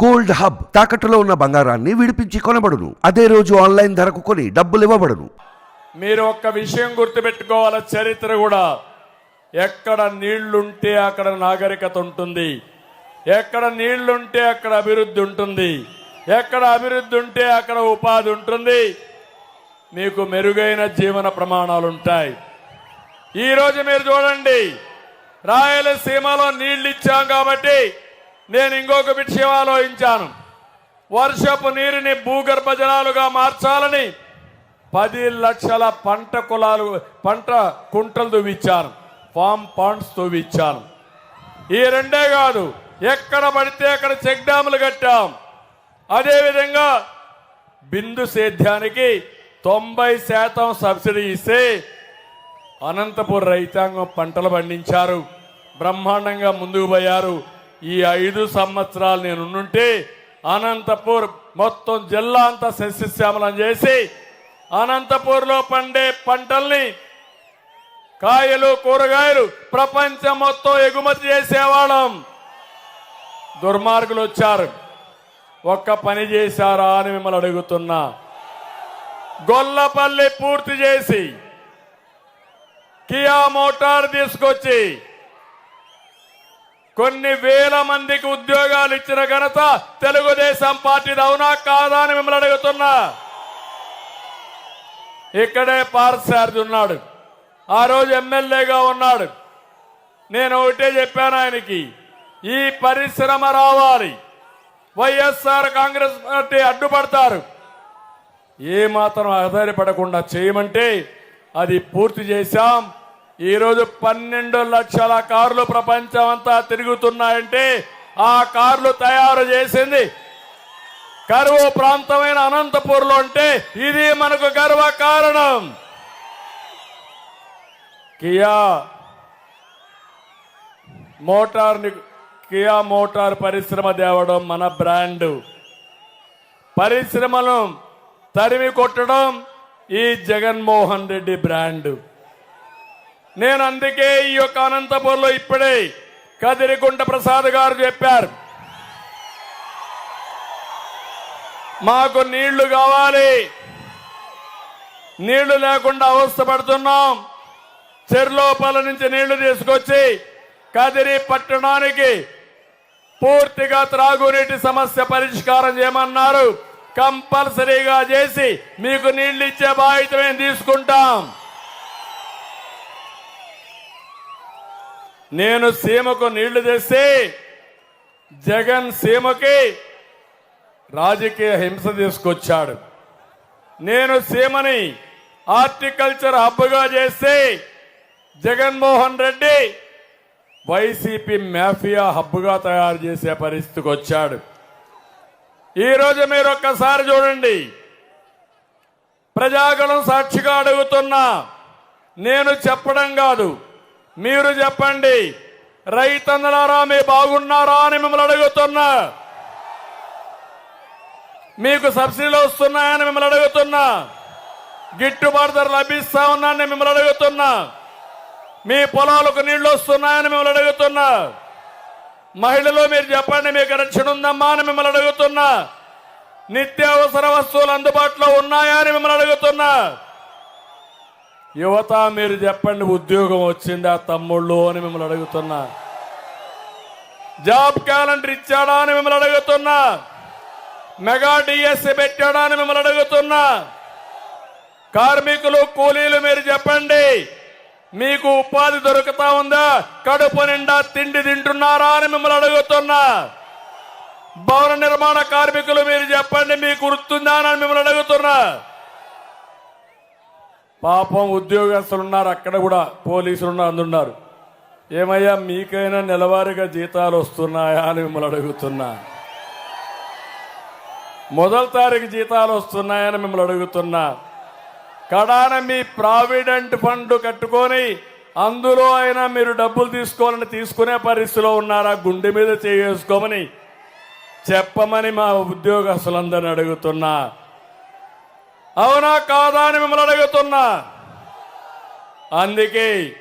Gold hub తాకట్టులో ఉన్న బంగారాన్ని విడిపించి కొనబడును. అదే రోజు ఆన్లైన్ ధరకు కొని డబ్బులు ఇవ్వబడును. మీరు ఒక్క విషయం గుర్తుపెట్టుకోవాల చరిత్ర కూడా. ఎక్కడ నీళ్ళుంటే అక్కడ నాగరికత ఉంటుంది. ఎక్కడ నీళ్ళుంటే అక్కడ అభివృద్ధి ఉంటుంది. ఎక్కడ అభివృద్ధి ఉంటే అక్కడ ఉపాధి ఉంటుంది. మీకు మెరుగైన జీవన ప్రమాణాలు ఉంటాయి ఈరోజు మీరు చూడండి. రాయలసీమలో నీళ్ళు ఇచ్చాం కాబట్టి నేను ఇంకొక విషయం ఆలోచించాను. వర్షపు నీరుని భూగర్భ జలాలుగా మార్చాలని పది లక్షల పంట కులాలు పంట కుంటలు దువ్విచ్చాను. Form Pond's దువ్విచ్చాను. ఈ రెండే కాదు ఎక్కడ పడితే అక్కడ చెక్ డ్యాములు కట్టాం. అదేవిధంగా బిందు సేద్యానికి తొంభై శాతం సబ్సిడీ ఇస్తే అనంతపూర్ రైతాంగం పంటలు పండించారు. బ్రహ్మాండంగా ముందుకు పోయారు. ఈ ఐదు సంవత్సరాలు నేను ఉంటే అనంతపూర్ మొత్తం జిల్లా అంతా సస్యశ్యామలం చేసి అనంతపూర్లో పండే పంటల్ని కాయలు కూరగాయలు ప్రపంచం మొత్తం ఎగుమతి చేసేవాళ్ళం. దుర్మార్గులు వచ్చారు. ఒక్క పని చేశారా అని మిమ్మల్ని అడుగుతున్నా. గొల్లపల్లి పూర్తి చేసి కియా మోటార్ తీసుకొచ్చి కొన్ని వేల మందికి ఉద్యోగాలు ఇచ్చిన ఘనత తెలుగుదేశం పార్టీ అవునా కాదా అని మిమ్మల్ని అడుగుతున్నా. ఇక్కడే పార్సారథి ఉన్నాడు. ఆ రోజు ఎమ్మెల్యేగా ఉన్నాడు. నేను ఒకటే చెప్పాను ఆయనకి ఈ పరిశ్రమ రావాలి. వైఎస్ఆర్ కాంగ్రెస్ పార్టీ అడ్డుపడతారు. ఏ మాత్రం ఆధారపడకుండా చేయమంటే అది పూర్తి చేశాం. ఈరోజు పన్నెండు లక్షల కార్లు ప్రపంచం అంతా తిరుగుతున్నాయంటే ఆ కార్లు తయారు చేసింది కరువు ప్రాంతమైన అనంతపూర్లో అంటే ఇది మనకు గర్వ కారణం. కియా మోటార్ కియా మోటార్ పరిశ్రమ తేవడం మన బ్రాండ్. పరిశ్రమను తరిమి కొట్టడం ఈ జగన్మోహన్ రెడ్డి బ్రాండ్. నేను అందుకే ఈ యొక్క అనంతపూర్లో ఇప్పుడే కదిరిగుంట ప్రసాద్ గారు చెప్పారు. మాకు నీళ్ళు కావాలి. నీళ్ళు లేకుండా అవస్థ పడుతున్నాం. చెర్లోపల నుంచి నీళ్ళు తీసుకొచ్చి కదిరి పట్టణానికి పూర్తిగా త్రాగునీటి సమస్య పరిష్కారం చేయమన్నారు. కంపల్సరీగా చేసి మీకు నీళ్ళు ఇచ్చే బాధ్యత మేము తీసుకుంటాం. నేను సీమకు నీళ్ళు తెస్తే జగన్ సీమకి రాజకీయ హింస తీసుకొచ్చాడు. నేను సీమని హార్టికల్చర్ హబ్గా చేస్తే జగన్మోహన్ రెడ్డి వైసీపీ మాఫియా హబ్గా తయారు చేసే పరిస్థితికి వచ్చాడు. ఈరోజు మీరు ఒక్కసారి చూడండి. ప్రజాగణం సాక్షిగా అడుగుతున్నా నేను చెప్పడం కాదు. మీరు చెప్పండి రైతన్నలారా మీ బాగున్నారా అని మిమ్మల్ని అడుగుతున్నా. మీకు సబ్సిడీలు వస్తున్నాయని మిమ్మల్ని అడుగుతున్నా. గిట్టుబాటు ధర లభిస్తా ఉన్నాయని మిమ్మల్ని అడుగుతున్నా. మీ పొలాలకు నీళ్ళు వస్తున్నాయని మిమ్మల్ని అడుగుతున్నా. మహిళలు మీరు చెప్పండి మీకు రక్షణ ఉందమ్మా అని మిమ్మల్ని అడుగుతున్నా. నిత్యావసర వస్తువులు అందుబాటులో ఉన్నాయా అని మిమ్మల్ని అడుగుతున్నా. యువత మీరు చెప్పండి ఉద్యోగం వచ్చిందా తమ్ముళ్ళు అని మిమ్మల్ని అడుగుతున్నా. జాబ్ క్యాలెండర్ ఇచ్చాడా అని మిమ్మల్ని అడుగుతున్నా. మెగా డిఎస్సి పెట్టాడా అని మిమ్మల్ని అడుగుతున్నా. కార్మికులు కూలీలు మీరు చెప్పండి మీకు ఉపాధి దొరుకుతా ఉందా? కడుపు నిండా తిండి తింటున్నారా అని మిమ్మల్ని అడుగుతున్నా. భవన నిర్మాణ కార్మికులు మీరు చెప్పండి మీకు గుర్తుందా అని మిమ్మల్ని అడుగుతున్నా. పాపం ఉద్యోగస్తులు ఉన్నారు అక్కడ కూడా పోలీసులు ఉన్నారు అందున్నారు. ఏమయ్యా మీకైనా నెలవారీగా జీతాలు వస్తున్నాయా అని మిమ్మల్ని అడుగుతున్నా. మొదటి తారీఖు జీతాలు వస్తున్నాయని మిమ్మల్ని అడుగుతున్నా. కడాన మీ ప్రావిడెంట్ ఫండ్ కట్టుకొని అందులో అయినా మీరు డబ్బులు తీసుకోవాలని తీసుకునే పరిస్థితిలో ఉన్నారా? గుండె మీద చేసుకోమని చెప్పమని మా ఉద్యోగస్తులందరిని అడుగుతున్నా. అవునా కాదా అని మిమ్మల్ని అడుగుతున్నా. అందుకే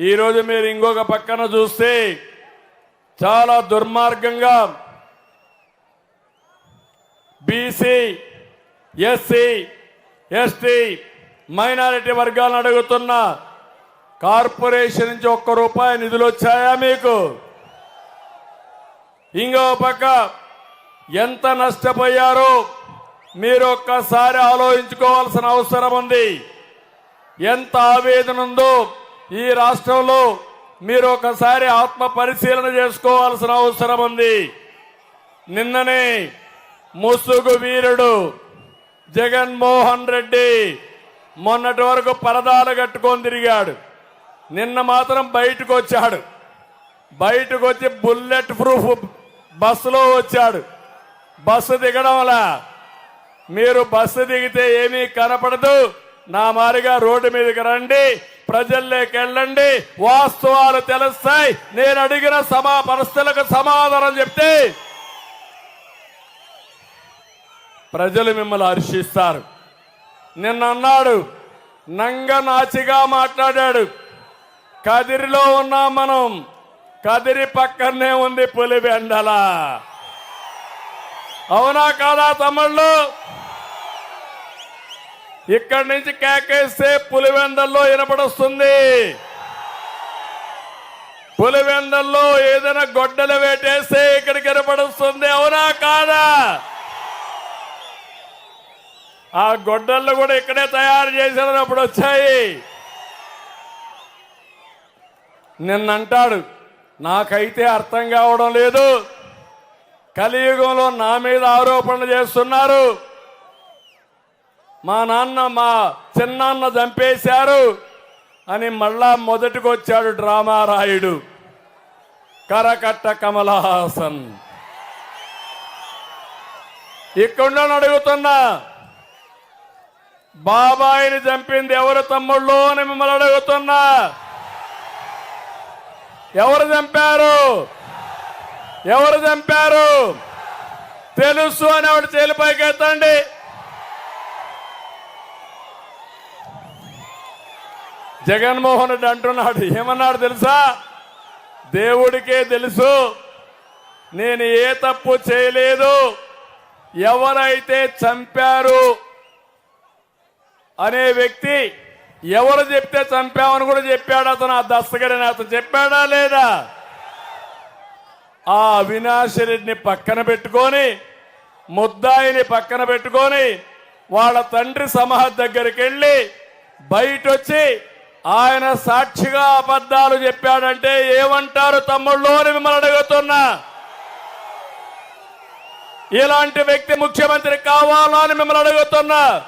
ఈరోజు మీరు ఇంకొక పక్కన చూస్తే చాలా దుర్మార్గంగా బీసీ ఎస్సీ ఎస్టీ మైనారిటీ వర్గాలను అడుగుతున్నా కార్పొరేషన్ నుంచి ఒక్క రూపాయి నిధులు వచ్చాయా మీకు? ఇంకో పక్క ఎంత నష్టపోయారో? మీరు ఒక్కసారి ఆలోచించుకోవాల్సిన అవసరం ఉంది. ఎంత ఆవేదన ఉందో ఈ రాష్ట్రంలో మీరు ఒకసారి ఆత్మ పరిశీలన చేసుకోవాల్సిన అవసరం ఉంది. నిన్ననే ముసుగు వీరుడు జగన్మోహన్ రెడ్డి మొన్నటి వరకు పరదాలు కట్టుకొని తిరిగాడు. నిన్న మాత్రం బయటకు వచ్చాడు. బయటకు వచ్చి బుల్లెట్ ప్రూఫ్ బస్సులో వచ్చాడు. బస్సు దిగడం వల్ల మీరు బస్సు దిగితే ఏమీ కనపడదు. నా మారిగా రోడ్డు మీదకి రండి ప్రజల్లోకి వెళ్ళండి వాస్తవాలు తెలుస్తాయి. నేను అడిగిన సమా పరిస్థితులకు సమాధానం చెప్తే ప్రజలు మిమ్మల్ని హర్షిస్తారు. నిన్న అన్నాడు నంగ నాచిగా మాట్లాడాడు కదిరిలో ఉన్నాం మనం కదిరి పక్కనే ఉంది పులివెండల. అవునా కాదా తమ్ముళ్ళు? ఇక్కడి నుంచి కేకేస్తే పులివెందల్లో వినపడొస్తుంది. పులివెందల్లో ఏదైనా గొడ్డలు వేటేస్తే ఇక్కడికి వినపడొస్తుంది. అవునా కాదా? ఆ గొడ్డళ్ళు కూడా ఇక్కడే తయారు చేసిన అప్పుడు వచ్చాయి. నిన్నంటాడు నాకైతే అర్థం కావడం లేదు. కలియుగంలో నా మీద ఆరోపణలు చేస్తున్నారు. మా నాన్న మా చిన్నాన్న చంపేశారు అని మళ్ళా మొదటికొచ్చాడు డ్రామారాయుడు కరకట్ట కమలహాసన్ ఇక్కడ అడుగుతున్నా బాబాయిని చంపింది ఎవరు తమ్ముళ్ళు అని మిమ్మల్ని అడుగుతున్నా. ఎవరు చంపారు? ఎవరు చంపారు? తెలుసు అని ఆవిడ చేలిపైకి ఎత్తండి జగన్మోహన్ రెడ్డి అంటున్నాడు. ఏమన్నాడు తెలుసా? దేవుడికే తెలుసు. నేను ఏ తప్పు చేయలేదు. ఎవరైతే చంపారు అనే వ్యక్తి ఎవరు చెప్తే చంపామని కూడా చెప్పాడు అతను. ఆ దస్తగడని అతను చెప్పాడా లేదా? ఆ అవినాష్ రెడ్డిని పక్కన పెట్టుకొని ముద్దాయిని పక్కన పెట్టుకొని వాళ్ళ తండ్రి సమాధి దగ్గరికి వెళ్ళి బయట వచ్చి ఆయన సాక్షిగా అబద్ధాలు చెప్పాడంటే ఏమంటారు తమ్ముళ్ళు అని మిమ్మల్ని అడుగుతున్నా. ఇలాంటి వ్యక్తి ముఖ్యమంత్రి కావాలా అని మిమ్మల్ని అడుగుతున్నా.